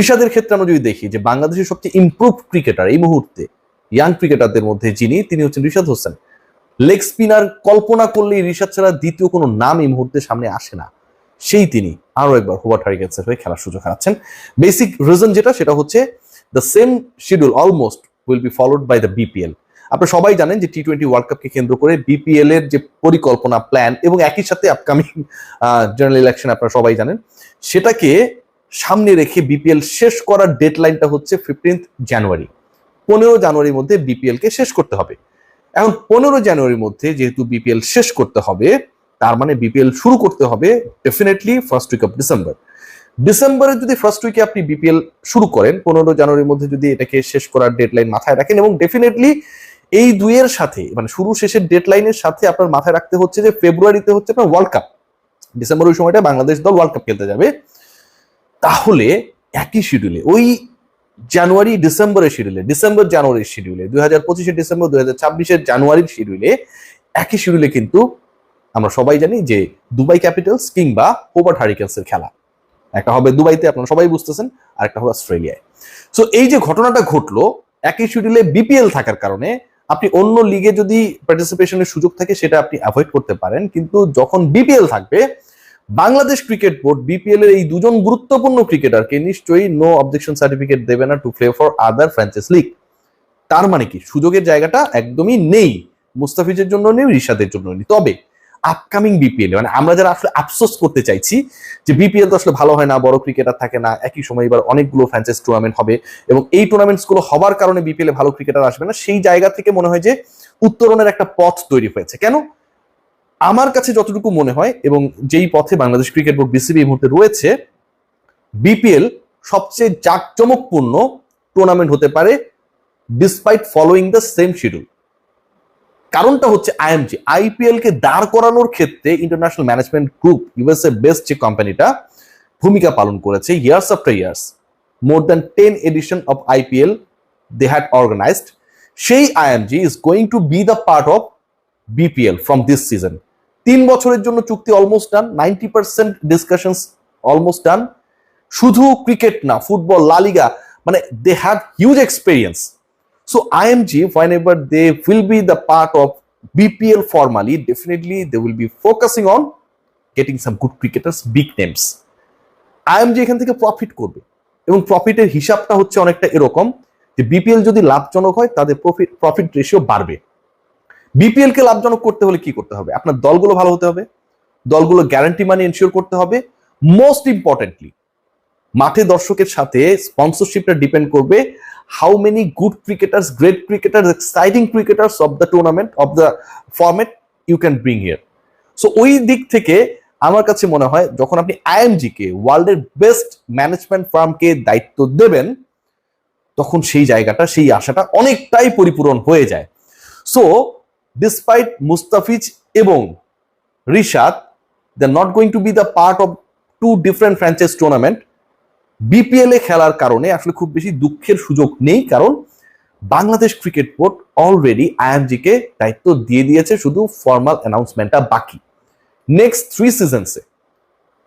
ঋষাদের ক্ষেত্রে আমরা যদি দেখি যে বাংলাদেশের সবচেয়ে ইমপ্রুভ ক্রিকেটার এই মুহূর্তে ইয়াং ক্রিকেটারদের মধ্যে যিনি, তিনি হচ্ছেন ঋষাদ হোসেন। লেগ স্পিনার কল্পনা করলেই ঋষাদ ছাড়া দ্বিতীয় কোনো নাম এই মুহূর্তে সামনে আসে না। সেই তিনি আরও একবার হোবার্ট হারিকেন্সের হয়ে খেলার সুযোগ হারাচ্ছেন। বেসিক রিজন যেটা, সেটা হচ্ছে the same schedule almost will be followed by the BPL আপনারা সবাই জানেন যে টি টোয়েন্টি ওয়ার্ল্ড কাপকে কেন্দ্র করে বিপিএল এর যে পরিকল্পনা প্ল্যান এবং একই সাথে আপকামিং জেনারেল ইলেকশন আপনারা সবাই জানেন। সেটাকে সামনে রেখে বিপিএল শেষ করার ডেডলাইনটা হচ্ছে ফিফটিন্থ জানুয়ারি পনেরো জানুয়ারির মধ্যে বিপিএল কে শেষ করতে হবে। এখন পনেরো জানুয়ারির মধ্যে যেহেতু বিপিএল শেষ করতে হবে, তার মানে বিপিএল শুরু করতে হবে definitely first week of December ডিসেম্বরে যদি ফার্স্ট উইকে আপনি বিপিএল শুরু করেন, পনেরো জানুয়ারির মধ্যে যদি এটাকে শেষ করার ডেডলাইন মাথায় রাখেন এবং ডেফিনেটলি এই দুইয়ের সাথে মানে শুরু শেষের ডেডলাইনের সাথে আপনার মাথায় রাখতে হচ্ছে যে, ফেব্রুয়ারিতে হচ্ছে আপনার ওয়ার্ল্ড কাপ ডিসেম্বর ওই সময়টা বাংলাদেশ দল ওয়ার্ল্ড কাপ খেলতে যাবে। তাহলে একই শিডিউলে ওই জানুয়ারি, ডিসেম্বরের শিডিউলে ডিসেম্বর, জানুয়ারির শিডিউলে দুই হাজার পঁচিশে ডিসেম্বর, দুই হাজার ছাব্বিশের জানুয়ারির শিডিউলে একই শিডিউলে কিন্তু আমরা সবাই জানি যে দুবাই ক্যাপিটালস কিংবা হোবার্ট হারিকেন্সের খেলা। একটা হবে দুবাইতে, আপনারা সবাই বুঝতেছেন আর একটা হবে অস্ট্রেলিয়ায়। সো এই যে ঘটনাটা ঘটলো, একই শিডিউলে বিপিএল থাকার কারণে আপনি অন্য লিগে যদি পার্টিসিপেশনের সুযোগ থাকে, সেটা আপনি অ্যাভয়েড করতে পারেন। কিন্তু যখন বিপিএল থাকবে বাংলাদেশ ক্রিকেট বোর্ড বিপিএল এর এই দুজন গুরুত্বপূর্ণ ক্রিকেটারকে নিশ্চয়ই নো অবজেকশন সার্টিফিকেট দেবে না to play for other franchise league তার মানে কি? সুযোগের জায়গাটা একদমই নেই। মুস্তাফিজের জন্য নেই, রিশাদের জন্য নেই। তবে আপকামিং বিপিএল মানে আমরা যারা আসলে আফসোস করতে চাইছি যে বিপিএল তো আসলে ভালো হয় না, বড় ক্রিকেটার থাকে না, একই সময় এবার অনেকগুলো ফ্র্যাঞ্চাইজ টুর্নামেন্ট হবে এবং এই টুর্নামেন্টসগুলো হবার কারণে বিপিএল এ ভালো ক্রিকেটার আসবে না, সেই জায়গা থেকে মনে হয় যে উত্তরণের একটা পথ তৈরি হয়েছে। কেন? আমার কাছে যতটুকু মনে হয় এবং যেই পথে বাংলাদেশ ক্রিকেট বোর্ড বিসিবি এই মুহূর্তে রয়েছে, বিপিএল সবচেয়ে জাঁকজমকপূর্ণ টুর্নামেন্ট হতে পারে despite following the same schedule কারণটা হচ্ছে আইএমজি আইপিএল কে দাঁড় করানোর ক্ষেত্রে international management group USA based যে কোম্পানিটা ভূমিকা পালন করেছে years after years more than ten edition of IPL they had organized সেই IMG is going to be the part of BPL from this season তিন বছরের জন্য চুক্তি almost done ninety percent discussions almost done শুধু cricket না football La Liga মানে they have huge experience So IMG, whenever they will be the part of BPL formally, definitely they will be focusing on getting some good cricketers, big names. IMG এখান থেকে profit করবে এবং প্রফিটের হিসাবটা হচ্ছে অনেকটা এরকম যে বিপিএল যদি লাভজনক হয় তাদের প্রফিট প্রফিট রেশিও বাড়বে। বিপিএল কে লাভজনক করতে হলে কি করতে হবে? আপনার দলগুলো ভালো হতে হবে, দলগুলো গ্যারান্টি মানি এনশিওর করতে হবে। মোস্ট ইম্পর্টেন্টলি মাঠে দর্শকের সাথে স্পন্সরশিপটা ডিপেন্ড করবে how many good cricketers great cricketers exciting cricketers of the tournament of the format you can bring here so ওই দিক থেকে আমার কাছে মনে হয় যখন আপনি আইএমজি কে ওয়ার্ল্ডের বেস্ট ম্যানেজমেন্ট ফার্মকে দায়িত্ব দেবেন, তখন সেই জায়গাটা, সেই আশাটা অনেকটাই পরিপূরণ হয়ে যায়। সো ডিসপাইট মুস্তাফিজ এবং Rishad they not going to be the part of two different franchise tournament BPL এ খেলার কারণে আসলে খুব বেশি দুঃখের সুযোগ নেই, কারণ Bangladesh cricket board already IMG কে দায়িত্ব দিয়ে দিয়েছে, শুধু ফর্মাল অ্যানাউন্সমেন্টটা বাকি। নেক্সট থ্রি সিজনসে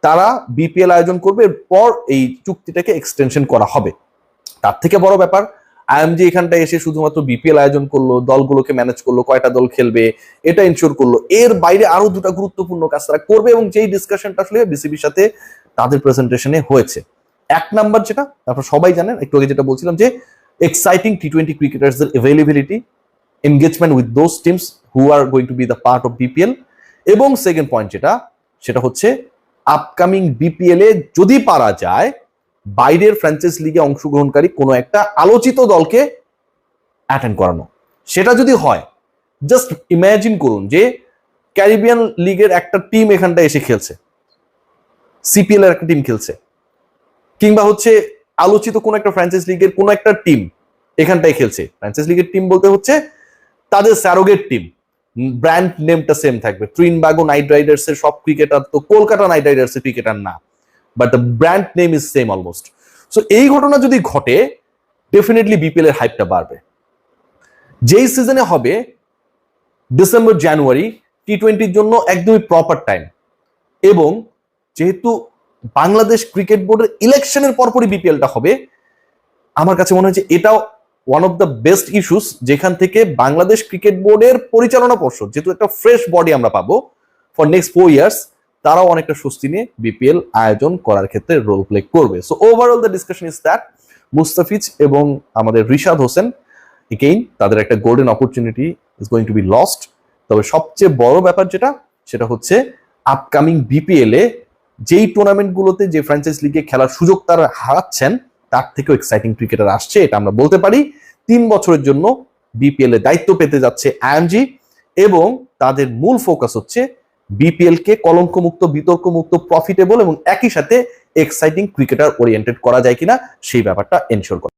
তারা বিপিএল আয়োজন করবে, এরপর এই চুক্তিটাকে এক্সটেনশন করা হবে। তার থেকে বড় ব্যাপার আইএমজি এখানটা এসে শুধুমাত্র বিপিএল আয়োজন করল, দলগুলোকে ম্যানেজ করল, কয়টা দল খেলবে, এটা ইনশিওর করল। এর বাইরে আরও দুটা গুরুত্বপূর্ণ কাজ তারা করবে এবং যেই ডিসকাশনটা আসলে বিসিবির সাথে তাদের প্রেজেন্টেশনে হয়েছে। এক নাম্বার যেটা তারপর সবাই জানেন, একটু আগে যেটা বলছিলাম যে exciting T twenty ক্রিকেটার্সদের availability engagement with those teams who are going to be the part of BPL এবং সেকেন্ড পয়েন্ট যেটা, সেটা হচ্ছে আপকামিং বিপিএল এ যদি পারা যায় বাইরের ফ্র্যাঞ্চাইজ লিগে অংশগ্রহণকারী কোনো একটা আলোচিত দলকে অ্যাটেন্ড করানো। সেটা যদি হয় জাস্ট ইমাজিন করুন যে ক্যারিবিয়ান লিগের একটা টিম এখানটা এসে খেলছে। সিপিএল এর একটা টিম খেলছে। কিংবা হচ্ছে আলোচিত কোন একটা ফ্র্যাঞ্চাইজ লিগের কোন একটা টিম এখানটায় খেলছে। ফ্র্যাঞ্চাইজ লিগের টিম বলতে হচ্ছে তাদের স্যারোগের টিম ব্র্যান্ড নেমটা সেম থাকবে। ত্রিনবাগো নাইট রাইডার্স এর সব ক্রিকেটার তো কলকাতা নাইট রাইডার্স এর ক্রিকেটার না। But the brand name is same almost so এই ঘটনা যদি ঘটে ডেফিনেটলি বিপিএল এর হাইপটা বাড়বে। যেই সিজনে হবে ডিসেম্বর জানুয়ারি টি টোয়েন্টির জন্য একদমই প্রপার টাইম এবং যেহেতু বাংলাদেশ ক্রিকেট বোর্ডের ইলেকশনের পরপরই বিপিএলটা হবে, আমার কাছে মনে হয় যে এটাও one of the best issues যেখান থেকে বাংলাদেশ ক্রিকেট বোর্ডের পরিচালনা পর্ষদ, যেহেতু একটা ফ্রেশ বডি আমরা পাবো ফর নেক্সট ফোর ইয়ার্স তারাও অনেকটা স্বস্তি নিয়ে বিপিএল আয়োজন করার ক্ষেত্রে রোল প্লে করবে। So overall the discussion is that Mustafiz এবং আমাদের রিশাদ হোসেন এগেইন তাদের একটা golden opportunity is going to be lost তবে সবচেয়ে বড় ব্যাপার যেটা, সেটা হচ্ছে আপকামিং বিপিএল এ যেই টুর্নামেন্টগুলোতে যে ফ্র্যাঞ্চাইজ লিগে খেলার সুযোগ তারা হারাচ্ছেন, তার থেকেও এক্সাইটিং ক্রিকেটার আসছে, এটা আমরা বলতে পারি। তিন বছরের জন্য বিপিএল এ দায়িত্ব পেতে যাচ্ছে আইএমজি এবং তাদের মূল ফোকাস হচ্ছে বিপিএল কে কলঙ্ক কলঙ্কমুক্ত, বিতর্কমুক্ত প্রফিটেবল এবং একই সাথে এক্সাইটিং ক্রিকেটার ওরিয়েন্টেড করা যায় কিনা, সেই ব্যাপারটা এনশোর করা।